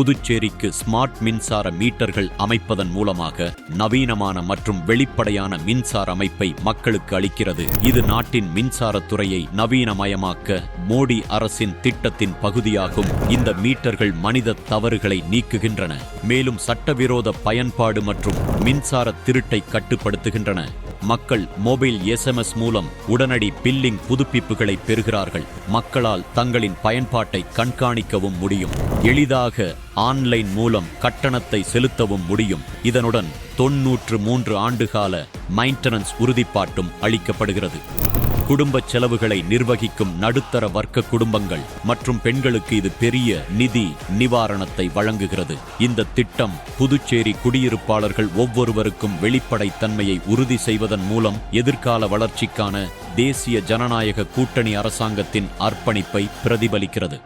புதுச்சேரிக்கு ஸ்மார்ட் மின்சார மீட்டர்கள் அமைப்பதன் மூலமாக நவீனமான மற்றும் வெளிப்படையான மின்சார அமைப்பை மக்களுக்கு அளிக்கிறது. இது நாட்டின் மின்சாரத்துறையை நவீனமயமாக்க மோடி அரசின் திட்டத்தின் பகுதியாகும். இந்த மீட்டர்கள் மனித தவறுகளை நீக்குகின்றன. மேலும் சட்டவிரோத பயன்பாடு மற்றும் மின்சார திருட்டை கட்டுப்படுத்துகின்றன. மக்கள் மொபைல் எஸ்எம்எஸ் மூலம் உடனடி பில்லிங் புதுப்பிப்புகளை பெறுகிறார்கள். மக்களால் தங்களின் பயன்பாட்டை கண்காணிக்கவும் முடியும். எளிதாக ஆன்லைன் மூலம் கட்டணத்தை செலுத்தவும் முடியும். இதனுடன் தொன்னூற்று மூன்று ஆண்டுகால மைண்டனன்ஸ் உறுதிப்பாட்டும் அளிக்கப்படுகிறது. குடும்ப செலவுகளை நிர்வகிக்கும் நடுத்தர வர்க்க குடும்பங்கள் மற்றும் பெண்களுக்கு இது பெரிய நிதி நிவாரணத்தை வழங்குகிறது. இந்த திட்டம் புதுச்சேரி குடியிருப்பாளர்கள் ஒவ்வொருவருக்கும் வெளிப்படைத்தன்மையை உறுதி செய்வதன் மூலம் எதிர்கால வளர்ச்சிக்கான தேசிய ஜனநாயக கூட்டணி அரசாங்கத்தின் அர்ப்பணிப்பை பிரதிபலிக்கிறது.